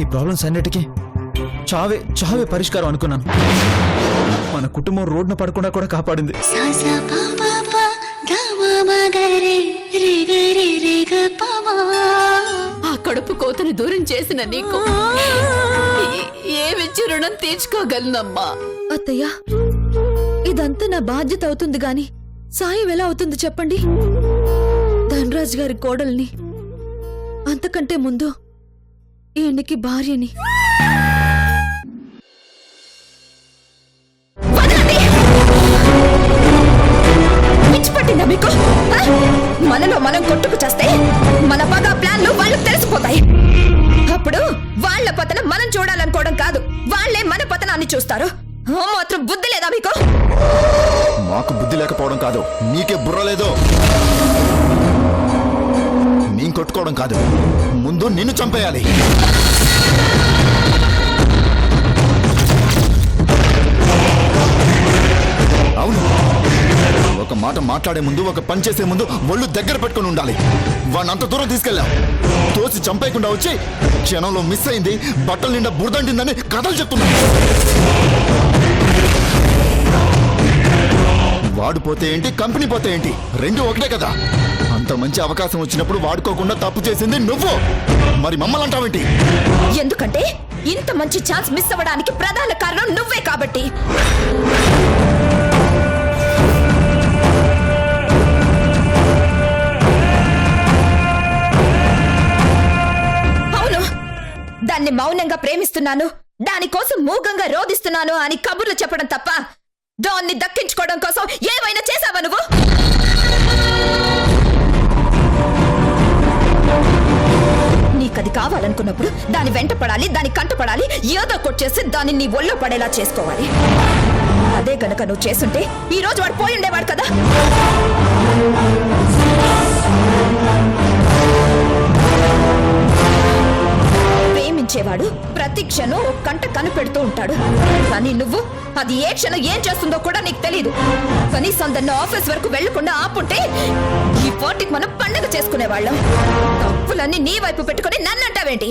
ఈ ప్రాబ్లమ్స్ అన్నిటికీ చావే చావే పరిష్కారం అనుకున్నాను. మన కుటుంబం రోడ్డున పడకుండా కూడా కాపాడింది. సా సా పా పా పా గా మా మా గా రే రే గా రే రే గా పా మా ఆ కడుపు కోతను దూరం చేసిన నీకు ఏ- ఏమిచ్చి రుణం తీర్చుకోగలనమ్మా? అత్తయ్య ఇదంతా నా బాధ్యత అవుతుంది గాని సాయం ఎలా అవుతుంది చెప్పండి? ధనరాజ్ గారి కోడల్ని అంతకంటే ముందు ఈయనకి భార్యని. పట్టిందా మీకు? మనలో మనం కొట్టుకు చేస్తే మన పగ ప్లాన్లు వాళ్ళకి తెలిసిపోతాయి. అప్పుడు వాళ్ళ పతనం మనం చూడాలనుకోవడం కాదు వాళ్ళే మన పతనాన్ని చూస్తారు. ఆ మాత్రం బుద్ధి లేదా మీకు? మాకు బుద్ధి లేకపోవడం కాదు నీకే బుర్ర లేదో. నేను కొట్టుకోవడం కాదు. ముందు నిన్ను చంపేయాలి. అవును. ఒక మాట మాట్లాడే ముందు ఒక పని చేసే ముందు ఒళ్ళు దగ్గర పెట్టుకుని ఉండాలి. వాడిని అంత దూరం తీసుకెళ్ళాం. తోసి చంపేయకుండా వచ్చి క్షణంలో మిస్ అయింది బట్టల నిండా బురదంటిందని కథలు చెప్తున్నాను వాడు పోతే ఏంటి కంపెనీ పోతే ఏంటి? రెండు ఒకటే కదా. అంత మంచి అవకాశం వచ్చినప్పుడు వాడుకోకుండా తప్పు చేసింది నువ్వు. మరి మమ్మల్ని అంటావేంటి ఎందుకంటే ఇంత మంచి ఛాన్స్ మిస్ అవ్వడానికి ప్రధాన కారణం నువ్వే కాబట్టి. అవును దాన్ని మౌనంగా ప్రేమిస్తున్నాను దానికోసం మూగంగా రోధిస్తున్నాను అని కబుర్లు చెప్పడం తప్ప దాన్ని దక్కించుకోవడం కోసం ఏమైనా చేశావా నువ్వు? అది కావాలనుకున్నప్పుడు దాని వెంట పడాలి దాని కంటపడాలి ఏదో కొట్టేసి దాన్ని నీ ఒళ్ళో పడేలా చేసుకోవాలి. అదే గనక నువ్వు చేస్తుంటే ఈ రోజు వాడు పోయి ఉండేవాడు కదా? వచ్చేవాడు ప్రతి క్షణం ఒక కంట కనిపెడుతూ ఉంటాడు. కానీ నువ్వు అది ఏ క్షణం ఏం చేస్తుందో కూడా నీకు తెలియదు కనీసం దాన్ని ఆఫీస్ వరకు వెళ్ళకుండా ఆపుంటే ఈ పోటీకి మనం పండగ చేసుకునేవాళ్ళం. తప్పులన్నీ నీ వైపు పెట్టుకుని నన్ను అంటావేంటి?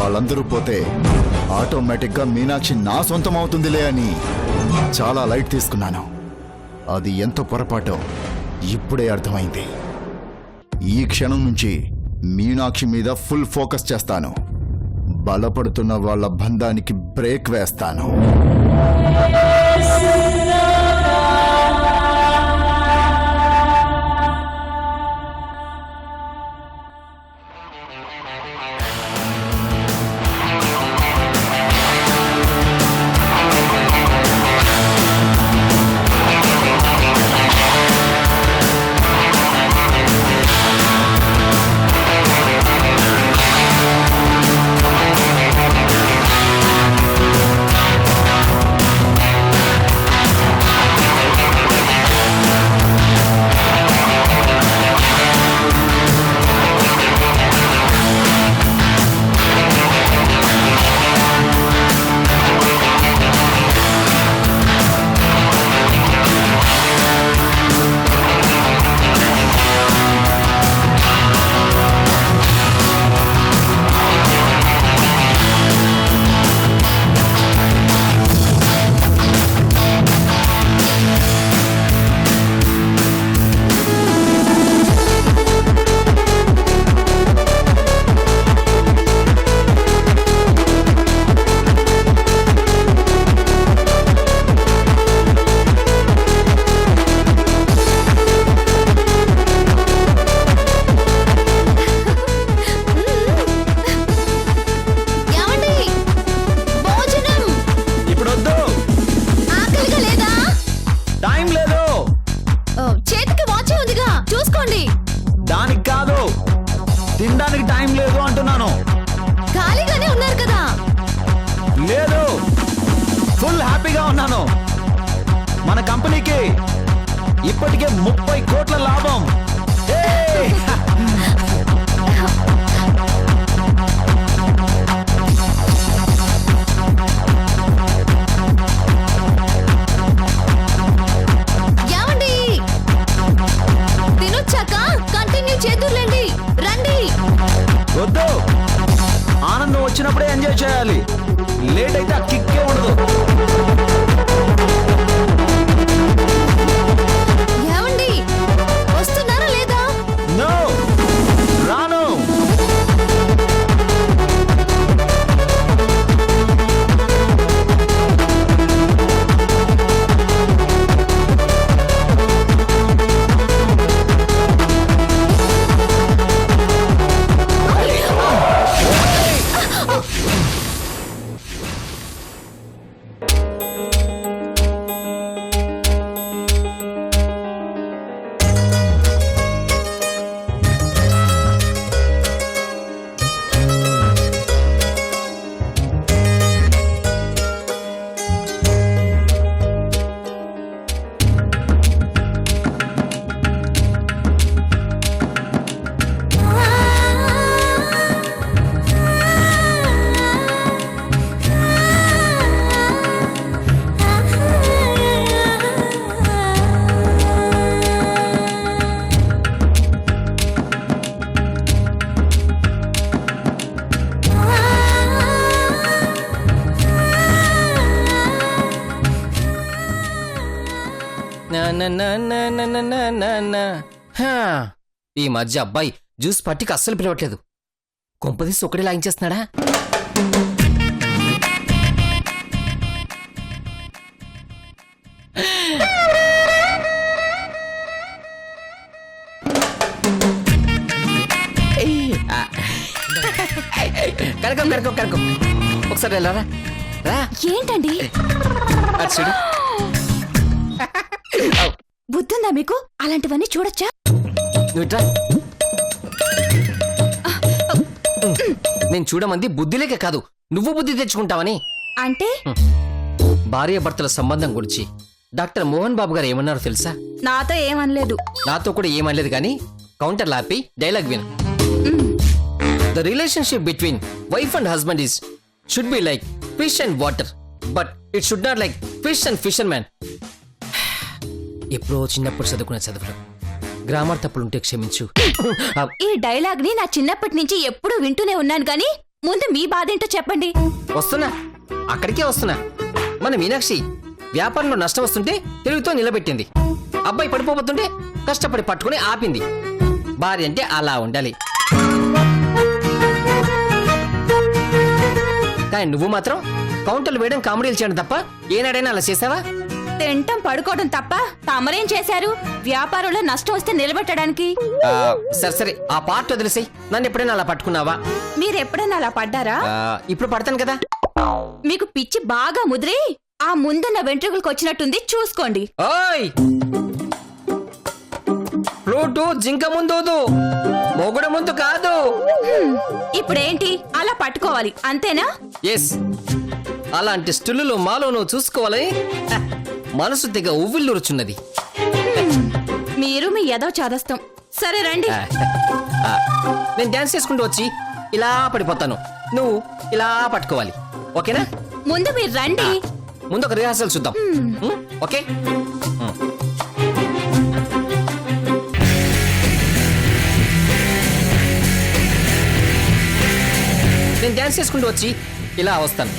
వాళ్ళందరూ పోతే ఆటోమేటిక్గా మీనాక్షి నా సొంతం అవుతుందిలే అని చాలా లైట్ తీసుకున్నాను. అది ఎంత పొరపాటో. ఇప్పుడే అర్థమైంది. ఈ క్షణం నుంచి మీనాక్షి మీద ఫుల్ ఫోకస్ చేస్తాను. బలపడుతున్న వాళ్ళ బంధానికి బ్రేక్ వేస్తాను. చెప్తున్నాను మన కంపెనీకి ఇప్పటికే ముప్పై కోట్ల లాభం. ఆనందం వచ్చినప్పుడే ఎంజాయ్ చేయాలి. లేట్ అయితే ఆ కిక్కే ఉండదు. ఈ మధ్య అబ్బాయి జ్యూస్ పట్టికి అస్సలు పిలవట్లేదు. కొంపదీసి ఒకటి లాగించేస్తున్నాడా. కరకం కరకం కరకం ఒకసారి వెళ్ళరా? రా. ఏంటండి? చూడు. బుద్ధుందా మీకు? అలాంటివన్నీ చూడొచ్చా? నేను చూడమంది బుద్ధిలేక కాదు. నువ్వు బుద్ధి తెచ్చుకుంటావని. అంటే? భార్య భర్తల సంబంధం గురించి. డాక్టర్ మోహన్ బాబు గారు ఏమన్నారో తెలుసా? నాతో ఏమనలేదు. నాతో కూడా ఏమనలేదు కానీ కౌంటర్ లాపి డైలాగ్ విను. The relationship between wife and husband is should be like fish and water but it should not like fish and fisherman ఎప్పుడో చిన్నప్పుడు చదువుకున్న చదువులు గ్రామర్ తప్పులుంటే క్షమించు. ఈ డైలాగ్ని నా చిన్నప్పటి నుంచి ఎప్పుడూ వింటూనే ఉన్నాను కానీ ముందు మీ బాధ ఏంటో చెప్పండి. వస్తున్నా. అక్కడికే వస్తున్నా. మన మీనాక్షి వ్యాపారంలో నష్టం వస్తుంటే తెలుగుతో నిలబెట్టింది. అబ్బాయి పడిపోతుంటే కష్టపడి పట్టుకుని ఆపింది. భార్య అంటే అలా ఉండాలి. కానీ నువ్వు మాత్రం కౌంటర్లు వేయడం కామెడీలు చేయడం తప్ప ఏనాడైనా అలా చేసావా? తింటం పడుకోవడం తప్ప తమరేం చేశారు? వ్యాపారంలో నష్టం వస్తే నిలబెట్టడానికి. ఆ, సరే సరే ఆ పార్ట్ వదిలేసి నన్ను ఎప్పుడైనా అలా పట్టుకున్నావా? మీరు ఎప్పుడైనా అలా పడ్డారా? ఆ, ఇప్పుడు పడతాను కదా. మీకు పిచ్చి బాగా ముదిరి ఆ ముందున్న వెంట్రుకలకు వచ్చినట్టుంది చూసుకోండి. ఓయ్! ఫ్లూటు జింక ముందు. మొగుడు ముందు కాదు. ఇప్పుడేంటి? అలా పట్టుకోవాలి అంతేనా? ఎస్ అలాంటి స్టుల్లులు మాలో నువ్వు చూసుకోవాలి. హ, మనసు తెగ ఉవ్విల్లురుచున్నది మీరు మీ ఎదో చాదస్తం. సరే రండి. ఆ, నేను డాన్స్ చేసుకుంటూ వచ్చి ఇలా పడిపోతాను. నువ్వు ఇలా పట్టుకోవాలి. ఓకేనా? ముందు మీరు రండి. ముందు ఒక రిహార్సల్ చూద్దాం. ఉం? ఓకే. నేను డాన్స్ చేసుకుంటూ వచ్చి ఇలా వస్తాను.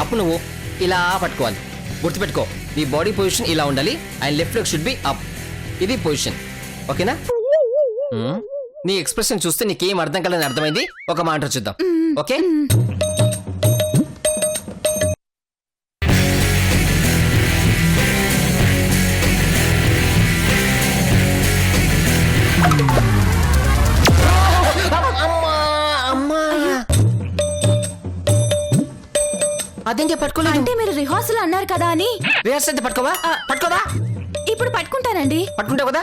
అప్పుడు నువ్వు ఇలా పట్టుకోవాలి. గుర్తుపెట్టుకో. నీ బాడీ పొజిషన్ ఇలా ఉండాలి and left leg should be up ఇది పొజిషన్ ఓకేనా ఉం? నీ ఎక్స్ప్రెషన్ చూస్తే నీకేం అర్థం కలని అర్థమైంది. ఒక మాట చూద్దాం. ఓకే అదేంటి పట్టుకోలేదు. అంటే మీరు రిహార్సల్ అన్నారు కదా అని. రిహార్సల్ అయితే పట్టుకోవా? పట్టుకోవా ఇప్పుడు పట్టుకుంటానండి. పట్టుకుంటావు కదా?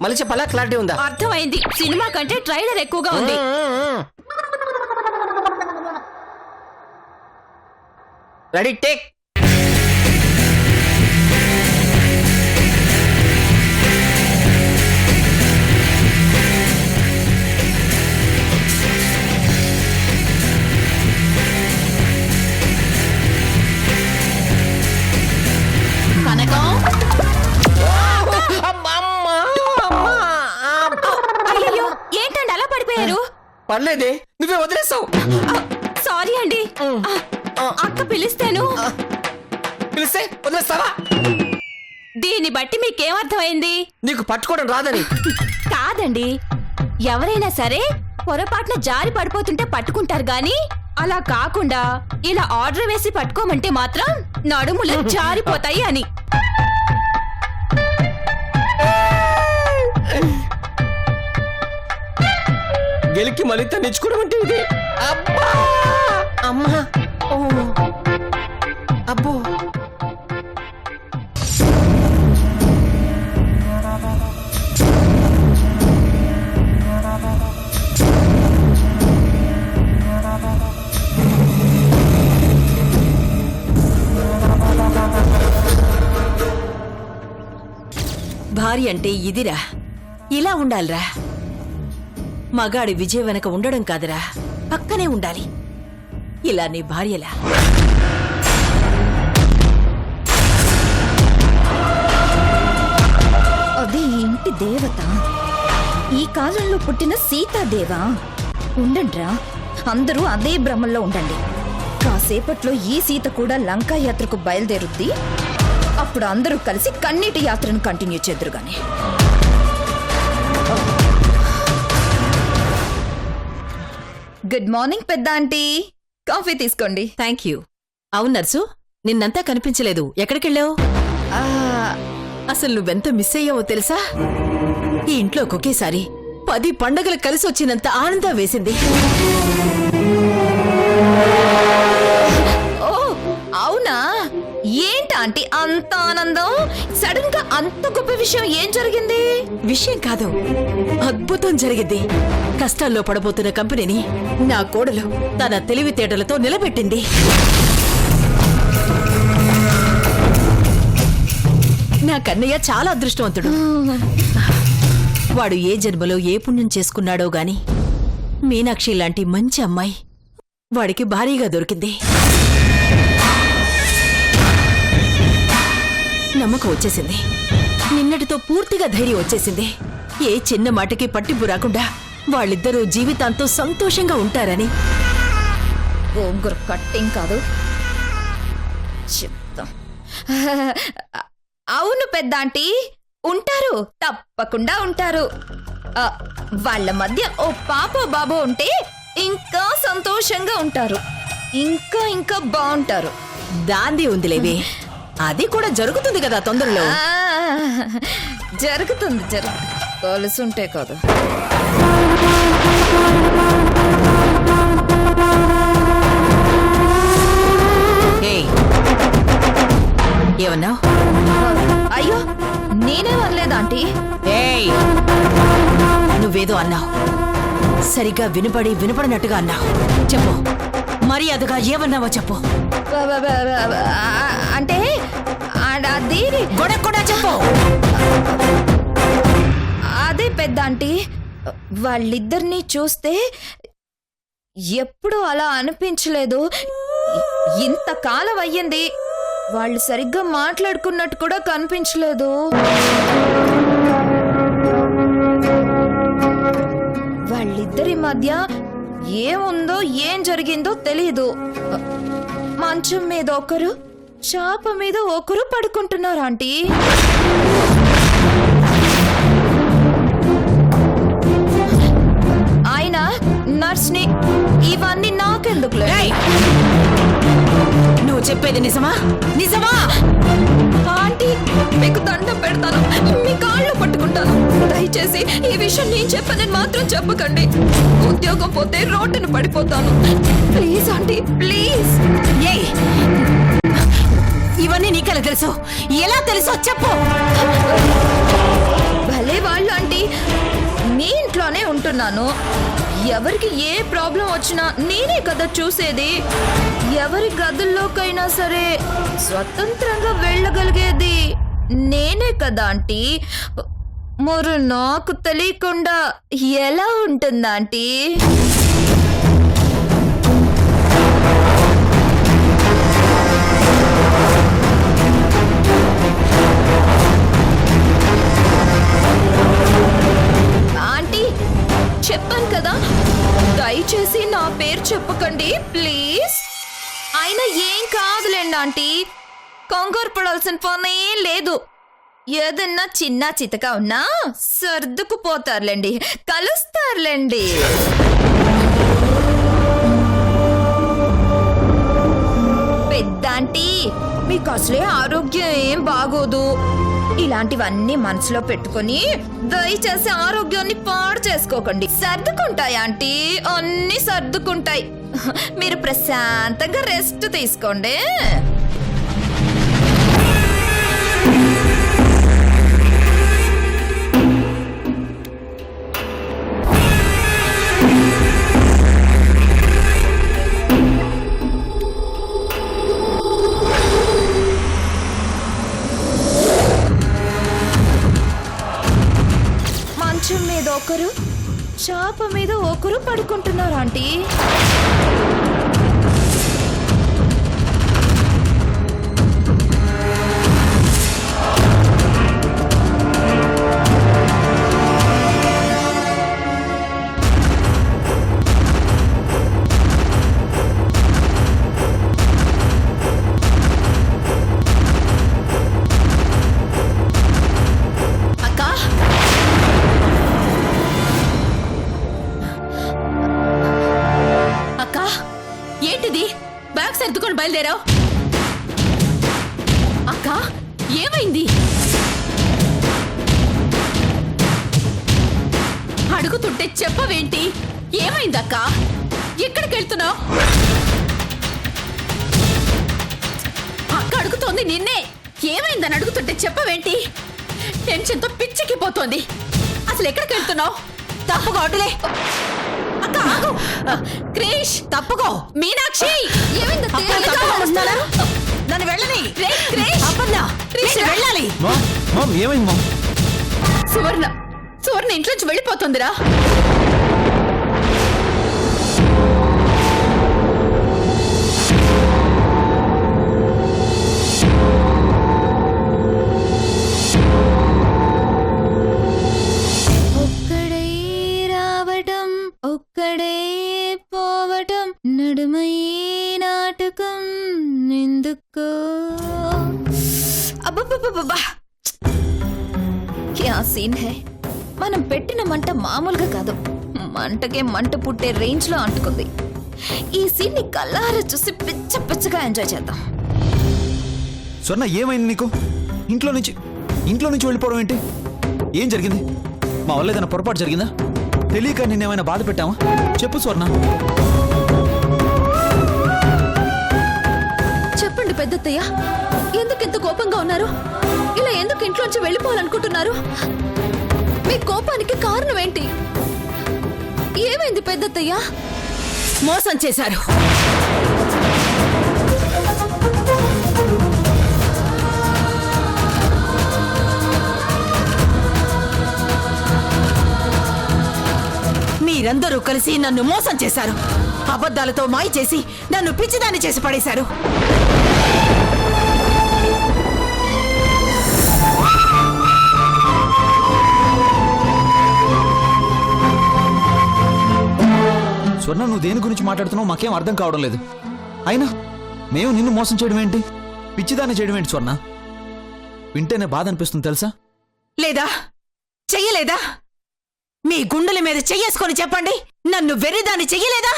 మళ్ళీ చెప్పాలా? క్లారిటీ ఉందా? అర్థమైంది. సినిమా కంటే ట్రైలర్ ఎక్కువగా ఉంది. Ready take. పర్లేదే నువ్వే వదిలేసావు. సారీ అండి. అక్క పిలిస్తేను. పిలిస్తే వదిలేస్తావా? దీన్ని బట్టి మీకేమర్థమైంది? నీకు పట్టుకోవడం రాదని. కాదండి. ఎవరైనా సరే పొరపాటున జారి పడిపోతుంటే పట్టుకుంటారు గాని అలా కాకుండా ఇలా ఆర్డర్ వేసి పట్టుకోమంటే మాత్రం నడుములు జారిపోతాయి అని. గెలికి మళ్ళీ తన్నించుకోవడం అంటే ఇది? అబ్బా! అమ్మా! ఓ. అబ్బో! భార్య అంటే ఇదిరా. ఇలా ఉండాలిరా. మగాడి విజయ వెనక ఉండడం కాదురా. పక్కనే ఉండాలి. ఇలా నీ భార్యలా. అది ఇంటి దేవత. ఈ కాలంలో పుట్టిన సీతాదేవ ఉండండ్రా అందరూ అదే భ్రమల్లో ఉండండి. కాసేపట్లో ఈ సీత కూడా లంకా యాత్రకు బయలుదేరుద్ది. అప్పుడు అందరూ కలిసి కన్నీటి యాత్రను కంటిన్యూ చేద్దరుగానే. గుడ్ మార్నింగ్ పెద్ద ఆంటీ. కాఫీ తీసుకోండి. Thank you. అవును నర్సు నిన్నంతా కనిపించలేదు. ఎక్కడికెళ్ళావు? ఆ, అసలు నువ్వెంత మిస్ అయ్యావో తెలుసా? ఈ ఇంట్లో ఒకేసారి పది పండగలు కలిసి వచ్చినంత ఆనందం వేసింది. ఆంటీ అంత ఆనందం? సడన్గా అంత గొప్ప విషయం ఏం జరిగింది? విషయం కాదు. అద్భుతం జరిగింది. కష్టాల్లో పడబోతున్న కంపెనీని నా కోడలు తన తెలివితేటలతో నిలబెట్టింది. నా కన్నయ్య చాలా అదృష్టవంతుడు. వాడు ఏ జన్మలో ఏ పుణ్యం చేసుకున్నాడో గాని మీనాక్షి లాంటి మంచి అమ్మాయి వాడికి భారీగా దొరికింది. నమ్మకం వచ్చేసింది. నిన్నటితో పూర్తిగా ధైర్యం వచ్చేసింది. ఏ చిన్న మాటకి పట్టింపు రాకుండా వాళ్ళిద్దరూ జీవితాంతం సంతోషంగా ఉంటారని. గోంగూర కట్టింగ్ కాదు. చెప్తాం. అవును పెద్ద ఆంటీ ఉంటారు తప్పకుండా ఉంటారు. వాళ్ళ మధ్య ఓ పాప బాబు ఉంటే ఇంకా సంతోషంగా ఉంటారు. ఇంకా ఇంకా బాగుంటారు. దాంది ఉందిలేవే అది కూడా జరుగుతుంది కదా తొందరలో. జరుగుతుంది కలుసుంటే కదా. ఏయ్. ఏమన్నావు అయ్యో నేనే వనలేదు ఆంటీ. ఏయ్. నువ్వేదో అన్నావు. సరిగ్గా వినపడి వినపడినట్టుగా అన్నావు. చెప్పు. మర్యాదగా ఏమన్నావో చెప్పు. అంటే అది గొడవ కూడా చెప్పు. అదే పెద్ద ఆంటీ వాళ్ళిద్దరినీ చూస్తే ఎప్పుడు అలా అనిపించలేదు. ఇంతకాలం అయ్యింది వాళ్ళు సరిగ్గా మాట్లాడుకున్నట్టు కూడా కనిపించలేదు. వాళ్ళిద్దరి మధ్య ఏముందో ఏం జరిగిందో తెలీదు. మంచం మీద ఒకరు చాప మీద ఒకరు పడుకుంటున్నారు ఆంటీ ఆయన నర్స్ని ఇవన్నీ నాకెందుకులే ఏయ్! నువ్వు చెప్పేది నిజమా? నిజమా? ఆంటీ మీకు దండం పెడతాను. మీ కాళ్ళు పట్టుకుంటాను. దయచేసి ఈ విషయం నేను చెప్పనని మాత్రం చెప్పకండి. ఉద్యోగం పోతే రోడ్డును పడిపోతాను. Please aunty please. ఏయ్! ఇవన్నీ నీకెలా తెలుసు? ఎలా తెలుసో చెప్పు. భలే వాళ్ళు ఆంటీ. నీ ఇంట్లోనే ఉంటున్నాను. ఎవరికి ఏ ప్రాబ్లం వచ్చినా నేనే కదా చూసేది. ఎవరి గదుల్లోకైనా సరే స్వతంత్రంగా వెళ్ళగలిగేది నేనే కదా ఆంటీ. మరి నాకు తెలియకుండా ఎలా ఉంటుందా ఆంటీ? ప్లీజ్. అయినా ఏం కాదులేండి ఆంటీ. కంగారు పడాల్సిన పని ఏం లేదు. ఏదన్నా చిన్న చితక ఉన్నా సర్దుకుపోతారులేండి కలుస్తారులేండి. పెద్ద ఆంటీ మీకు అసలే ఆరోగ్యం ఏం బాగోదు. ఇలాంటివన్నీ మనసులో పెట్టుకొని దయచేసి ఆరోగ్యాన్ని పాడు చేసుకోకండి. సర్దుకుంటాయి ఆంటీ? అన్ని సర్దుకుంటాయి. మీరు ప్రశాంతంగా రెస్ట్ తీసుకోండి. పడుకుంటున్నారు ఆంటీ? అసలు ఎక్కడికి వెళ్తున్నావు? తప్పుకో అటులే అక్క ఆగు. క్రిష్ తప్పుకో. మీనాక్షి. ఏమైంది? నన్ను వెళ్ళని. అప్పన్నా క్రిష్. వెళ్ళాలి. మామ్ మామ్ ఏమైంది మామ్ సువర్ణ సువర్ణ ఇంట్లోంచి వెళ్ళిపోతుందిరా. క్యా సీన్ హై. మనం పెట్టిన మంట మామూలుగా కాదు. మంటకే మంట పుట్టే రేంజ్లో అంటుకుంది. ఈ సీన్ని కల్లారా చూసి పిచ్చ పిచ్చగా ఎంజాయ్ చేద్దాం. స్వర్ణ ఏమైంది నీకు? ఇంట్లో నుంచి ఇంట్లో నుంచి వెళ్ళిపోవడం ఏంటి? ఏం జరిగింది? మా వల్ల ఏదైనా పొరపాటు జరిగిందా? తెలియక నిన్నేమైనా బాధ పెట్టావా? చెప్పు స్వర్ణ. చెప్పండి పెద్దత్తయ్య. ఎందుకు ఇంత కోపంగా ఉన్నారు? ఇలా ఎందుకు ఇంట్లోంచి వెళ్ళిపోవాలనుకుంటున్నారు? మీ కోపానికి కారణం ఏంటి? ఏమైంది పెద్దత్తయ్యా? మోసం చేశారు. మీరందరూ కలిసి నన్ను మోసం చేశారు. అబద్ధాలతో మాయ చేసి నన్ను పిచ్చిదాన్ని చేసి పడేశారు. స్వర్ణ నువ్వు దేని గురించి మాట్లాడుతున్నావు మాకేం అర్థం కావడం లేదు. అయినా మేము నిన్ను మోసం చేయడం ఏంటి? పిచ్చిదాన్ని చేయడం ఏంటి స్వర్ణ? వింటేనే బాధ అనిపిస్తుంది తెలుసా? లేదా? చెయ్యలేదా? మీ గుండెల మీద చెయ్యేసుకొని చెప్పండి. నన్ను వెర్రిదాన్ని చెయ్యలేదా?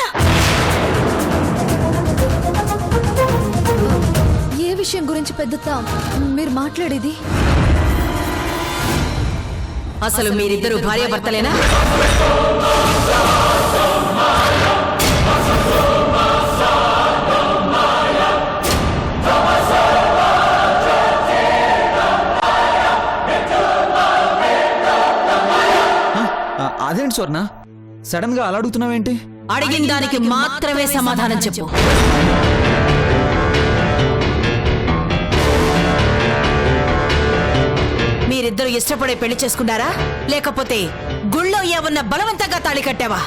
ఏ విషయం గురించి పెద్దత్త మీరు మాట్లాడేది? అసలు మీరిద్దరూ భార్యాభర్తలేనా? అదేంటి స్వర్ణ? సడన్గా అలా అడుగుతున్నావేంటి? అడిగిన దానికి మాత్రమే సమాధానం చెప్పు. మీరిద్దరూ ఇష్టపడే పెళ్ళి చేసుకున్నారా? లేకపోతే గుళ్ళో ఏమన్నా బలవంతంగా తాళి కట్టావా?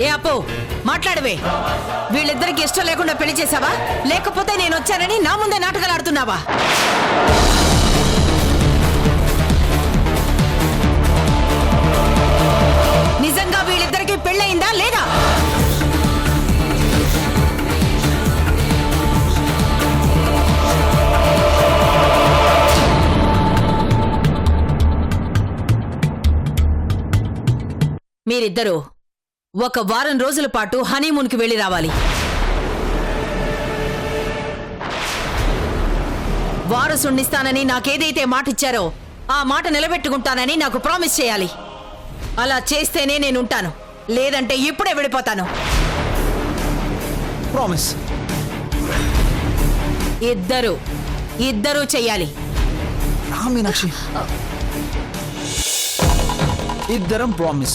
ఏ అప్ప? మాట్లాడవే. వీళ్ళిద్దరికి ఇష్టం లేకుండా పెళ్ళి చేసావా లేకపోతే నేను వచ్చానని నా ముందే నాటకాలు ఆడుతున్నావా? నిజంగా పెళ్ళయిందా లేదా? మీరిద్దరూ ఒక వారం రోజుల పాటు హనీమూన్కి వెళ్ళి రావాలి. వారసుండిస్తానని నాకేదైతే మాట ఇచ్చారో ఆ మాట నిలబెట్టుకుంటానని నాకు ప్రామిస్ చేయాలి. అలా చేస్తేనే నేను ఉంటాను లేదంటే ఇప్పుడే వెళ్ళిపోతాను ప్రామిస్ ఇద్దరు ఇద్దరూ చెయ్యాలి. మీనాక్షి. ఇద్దరం ప్రామిస్